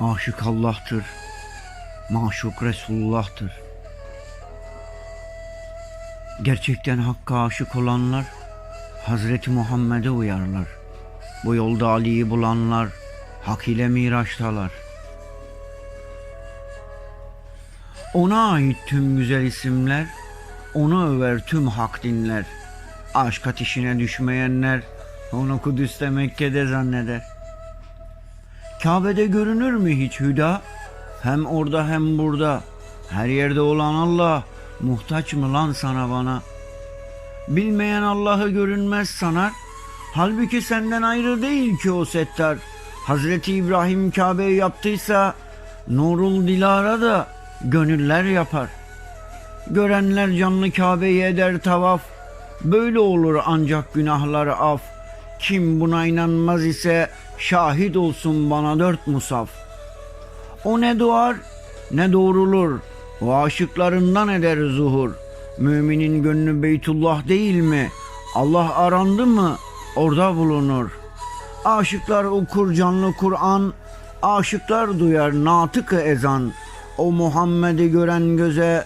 Aşık Allah'tır. Maşuk Resulullah'tır. Gerçekten Hakk'a aşık olanlar Hazreti Muhammed'e uyarlar. Bu yolda Ali'yi bulanlar Hak ile miraçtalar. Ona ait tüm güzel isimler, onu över tüm hak dinler. Aşk ateşine düşmeyenler, onu Kudüs'te Mekke'de zanneder. Kabe'de görünür mü hiç hüda? Hem orada hem burada. Her yerde olan Allah, muhtaç mı lan sana bana? Bilmeyen Allah'ı görünmez sanar. Halbuki senden ayrı değil ki o settar. Hazreti İbrahim Kabe'yi yaptıysa, Nurul Dilara da gönüller yapar. Görenler canlı Kabe'yi eder tavaf. Böyle olur ancak günahları af. Kim buna inanmaz ise şahit olsun bana dört musaf. O ne doğar ne doğrulur. O aşıklarından eder zuhur. Müminin gönlü Beytullah değil mi? Allah arandı mı orada bulunur. Aşıklar okur canlı Kur'an. Aşıklar duyar natık ezan. O Muhammed'i gören göze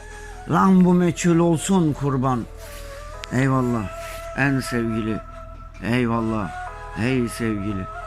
lan bu meçhul olsun kurban. Eyvallah en sevgili. Eyvallah ey sevgili.